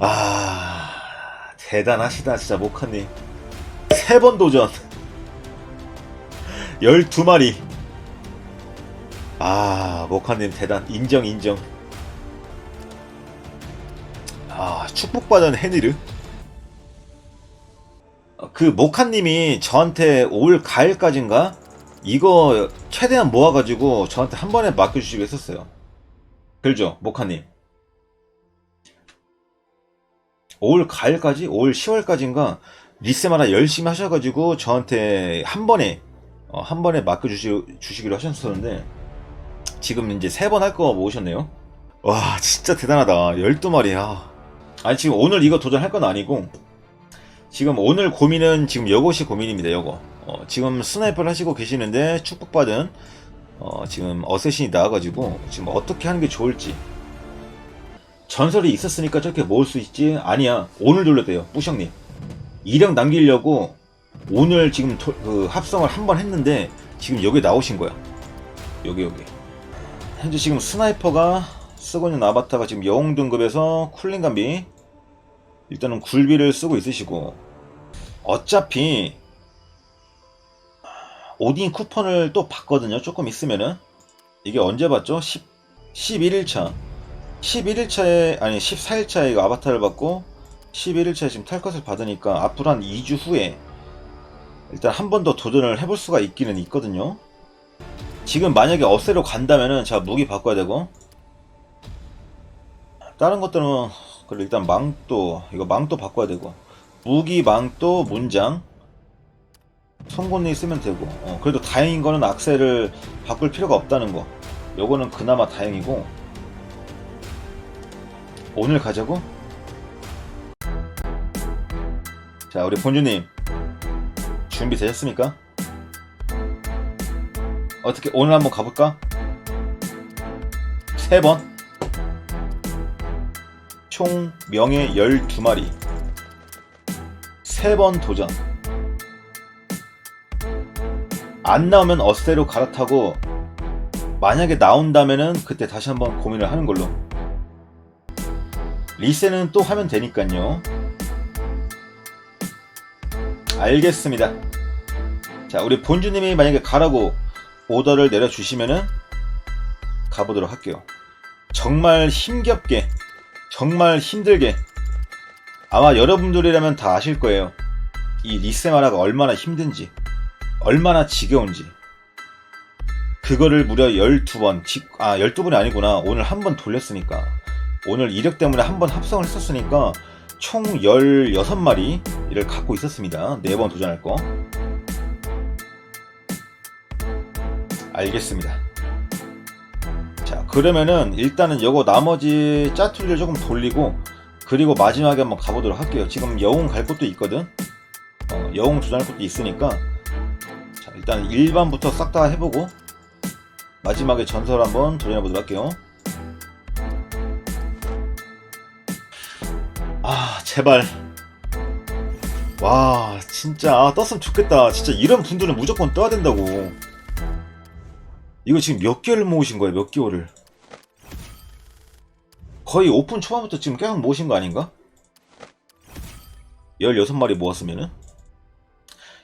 아 대단하시다 진짜 모카님. 세 번 도전. 12마리. 아 모카님 대단 인정 인정. 아 축복받은 헤니르. 어, 그 모카님이 저한테 올 가을까지인가? 이거 최대한 모아가지고 저한테 한 번에 맡겨주시기로 했었어요. 그죠 모카님 올 가을까지? 올 10월까지인가 리셈 하나 열심히 하셔가지고 저한테 한 번에 어, 한 번에 맡겨주시기로 하셨었는데 지금 이제 세 번 할 거 모으셨네요. 와 진짜 대단하다. 12마리야. 아니 지금 오늘 이거 도전할 건 아니고 지금 오늘 고민은 지금 요것이 고민입니다 요거 어, 지금 스나이퍼를 하시고 계시는데 축복받은 어, 지금 어쌔신이 나와가지고 지금 어떻게 하는 게 좋을지 전설이 있었으니까 저렇게 모을 수 있지? 아니야. 오늘 돌렸대요. 뿌형님. 이력 남기려고 오늘 지금 토- 그 합성을 한 번 했는데 지금 여기 나오신 거야. 여기 여기. 현재 지금 스나이퍼가 쓰고 있는 아바타가 지금 영웅 등급에서 쿨링 감비. 일단은 굴비를 쓰고 있으시고. 어차피 오딘 쿠폰을 또 받거든요. 조금 있으면은. 이게 언제 받죠? 10, 11일차 11일차에 아니 14일차에 이거 아바타를 받고 11일차에 지금 탈 것을 받으니까 앞으로 한 2주 후에 일단 한 번 더 도전을 해볼 수가 있기는 있거든요. 지금 만약에 어세로 간다면은 제가 무기 바꿔야 되고 다른 것들은 그리고 일단 망토 이거 망토 바꿔야 되고 무기 망토 문장 송곳니 쓰면 되고 어, 그래도 다행인 거는 악셀을 바꿀 필요가 없다는 거 요거는 그나마 다행이고 오늘 가자고? 자, 우리 본주님 준비 되셨습니까? 어떻게 오늘 한번 가볼까? 세 번. 총 명예 12마리. 세 번 도전. 안 나오면 어세로 갈아타고 만약에 나온다면은 그때 다시 한번 고민을 하는 걸로. 리셋은 또 하면 되니까요. 알겠습니다. 자, 우리 본주님이 만약에 가라고 오더를 내려주시면은 가보도록 할게요. 정말 힘겹게, 정말 힘들게, 아마 여러분들이라면 다 아실 거예요. 이 리세마라가 얼마나 힘든지, 얼마나 지겨운지. 그거를 무려 12번, 아, 12번이 아니구나. 오늘 한 번 돌렸으니까. 오늘 이력 때문에 한 번 합성을 했었으니까 총 16마리를 갖고 있었습니다. 4번 도전할 거. 알겠습니다. 자, 그러면은 일단은 요거 나머지 짜투리를 조금 돌리고 그리고 마지막에 한번 가보도록 할게요. 지금 영웅 갈 곳도 있거든. 어, 영웅 도전할 곳도 있으니까 자, 일단 일반부터 싹 다 해보고 마지막에 전설 한번 도전해 보도록 할게요. 제발. 와 진짜. 아, 떴으면 좋겠다. 진짜 이런 분들은 무조건 떠야 된다고. 이거 지금 몇 개월 모으신 거예요 몇 개월을? 거의 오픈 초반부터 지금 계속 모으신 거 아닌가? 16마리 모았으면은?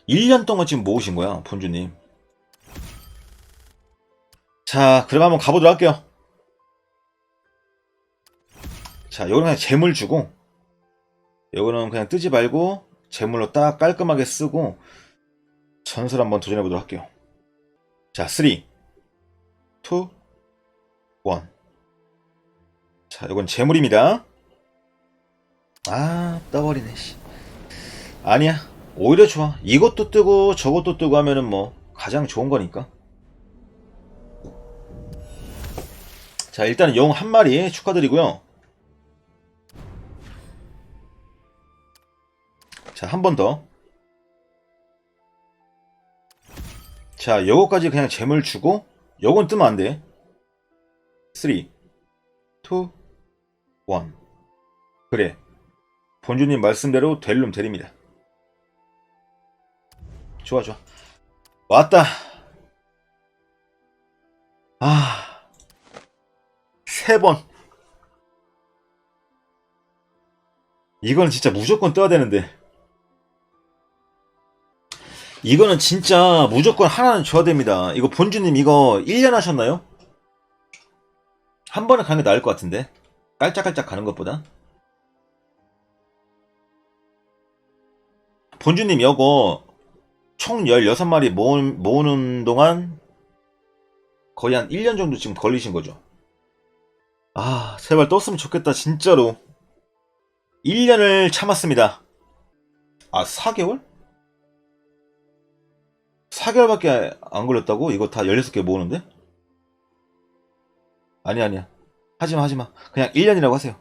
1년 동안 지금 모으신 거야 본주님. 자 그럼 한번 가보도록 할게요. 자 여기는 재물 주고 요거는 그냥 뜨지 말고 재물로 딱 깔끔하게 쓰고 전설 한번 도전해 보도록 할게요. 자, 3, 2, 1. 자, 요건 재물입니다. 아, 떠버리네, 씨. 아니야. 오히려 좋아. 이것도 뜨고 저것도 뜨고 하면은 뭐 가장 좋은 거니까. 자, 일단은 용한 마리 축하드리고요. 자, 한 번 더. 자, 요거까지 그냥 재물 주고, 요건 뜨면 안 돼. 3, 2, 1. 그래. 본주님 말씀대로 델룸 드립니다. 좋아, 좋아. 왔다. 아. 세 번. 이건 진짜 무조건 떠야 되는데. 이거는 진짜 무조건 하나는 줘야 됩니다. 이거 본주님 이거 1년 하셨나요? 한 번에 가는 게 나을 것 같은데. 깔짝깔짝 가는 것보다. 본주님 이거 총 16마리 모으, 모으는 동안 거의 한 1년 정도 지금 걸리신 거죠. 아, 제발 떴으면 좋겠다, 진짜로. 1년을 참았습니다. 아, 4개월? 4개월밖에 안 걸렸다고? 이거 다 16개 모으는데? 아니, 아니야. 하지마, 하지마. 그냥 1년이라고 하세요.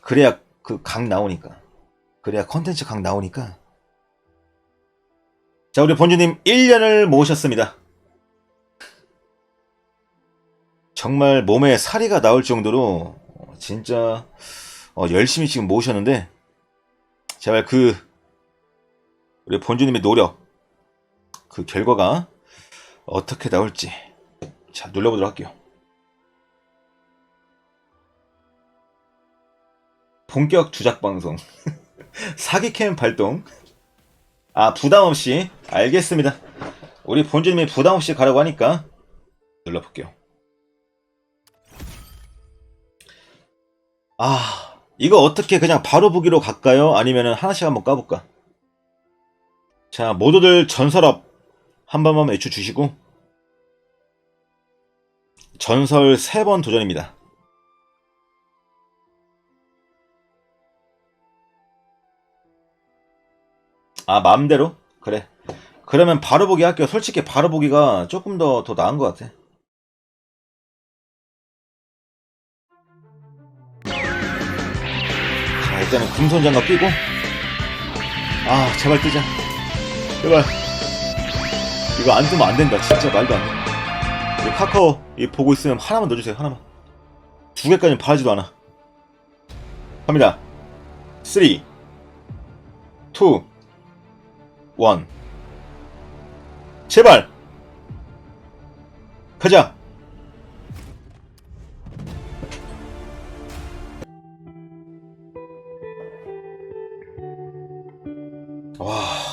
그래야 그각 나오니까. 그래야 컨텐츠 각 나오니까. 자, 우리 본주님 1년을 모으셨습니다. 정말 몸에 사리가 나올 정도로 어, 진짜 어, 열심히 지금 모으셨는데 제발 그 우리 본주님의 노력 그 결과가 어떻게 나올지 자 눌러보도록 할게요. 본격 주작 방송 사기캠 발동 아 부담 없이 알겠습니다. 우리 본주님이 부담 없이 가라고 하니까 눌러볼게요. 아, 이거 어떻게 그냥 바로 보기로 갈까요? 아니면 하나씩 한번 까볼까? 자, 모두들 전설업 한 번만 외쳐 주시고 전설 3번 도전입니다. 아, 마음대로? 그래. 그러면 바로 보기 할게요. 솔직히 바로 보기가 조금 더, 더 나은 것 같아. 자, 일단은 금손장갑 끼고. 아, 제발 뜨자. 제발. 이거 안 뜨면 안 된다. 진짜 말도 안 돼. 이 카카오 이 보고 있으면 하나만 넣어주세요. 하나만. 두 개까지는 바라지도 않아. 갑니다. 3, 2, 1. 제발! 가자! 와.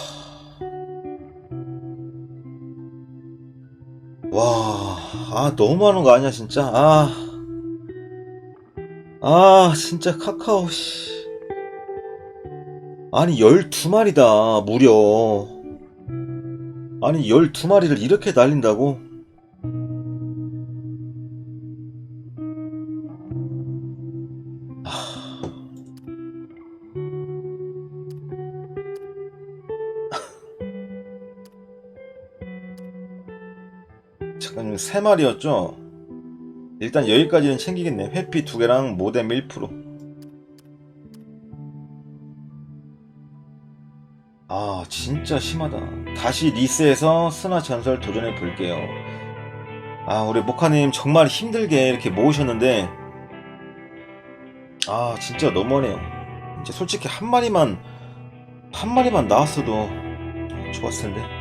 와. 아, 너무 많은 거 아니야, 진짜. 아. 아, 진짜 카카오, 씨. 아니, 12마리다, 무려. 아니, 12마리를 이렇게 날린다고? 잠깐, 세 마리였죠? 일단 여기까지는 챙기겠네. 회피 두 개랑 모뎀 1%. 아, 진짜 심하다. 다시 리스해서 스나 전설 도전해 볼게요. 아, 우리 모카님 정말 힘들게 이렇게 모으셨는데, 아, 진짜 너무하네요. 이제 솔직히 한 마리만, 한 마리만 나왔어도 좋았을 텐데.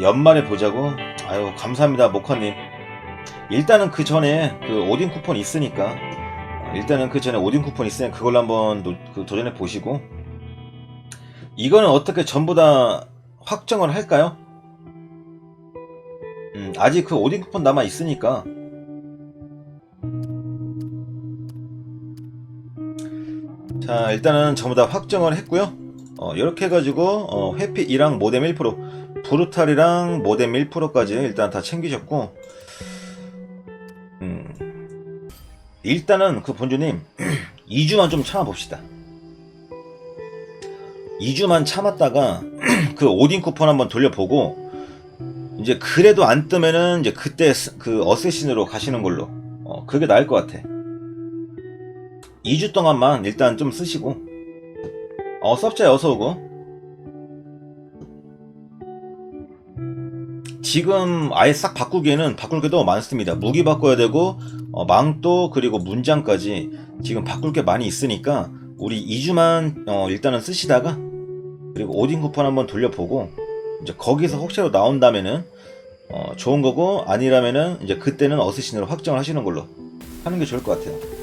연말에 보자고? 아유, 감사합니다, 모카님. 일단은 그 전에 그 오딘 쿠폰 있으니까, 일단은 그 전에 오딘 쿠폰 있으니까 그걸로 한번 노- 그 도전해 보시고, 이거는 어떻게 전부 다 확정을 할까요? 음, 아직 그 오딘 쿠폰 남아 있으니까. 자, 일단은 전부 다 확정을 했고요. 어, 이렇게 해가지고 어, 회피 2랑 모뎀 1%, 브루탈이랑 모뎀 1%까지 일단 다 챙기셨고, 음, 일단은 그 본주님 2주만 좀 참아봅시다. 2주만 참았다가 그 오딘 쿠폰 한번 돌려보고 이제 그래도 안 뜨면은 이제 그때 스- 그 어쌔신으로 가시는 걸로. 어 그게 나을 것 같아. 2주 동안만 일단 좀 쓰시고 어 섭자에 어서오고 지금 아예 싹 바꾸기에는 바꿀 게 너무 많습니다 무기 바꿔야 되고 어, 망토 그리고 문장까지 지금 바꿀 게 많이 있으니까 우리 2주만 어, 일단은 쓰시다가 그리고 오딘 쿠폰 한번 돌려보고 이제 거기서 혹시라도 나온다면은 어, 좋은 거고 아니라면은 이제 그때는 어쌔신으로 확정을 하시는 걸로 하는 게 좋을 것 같아요.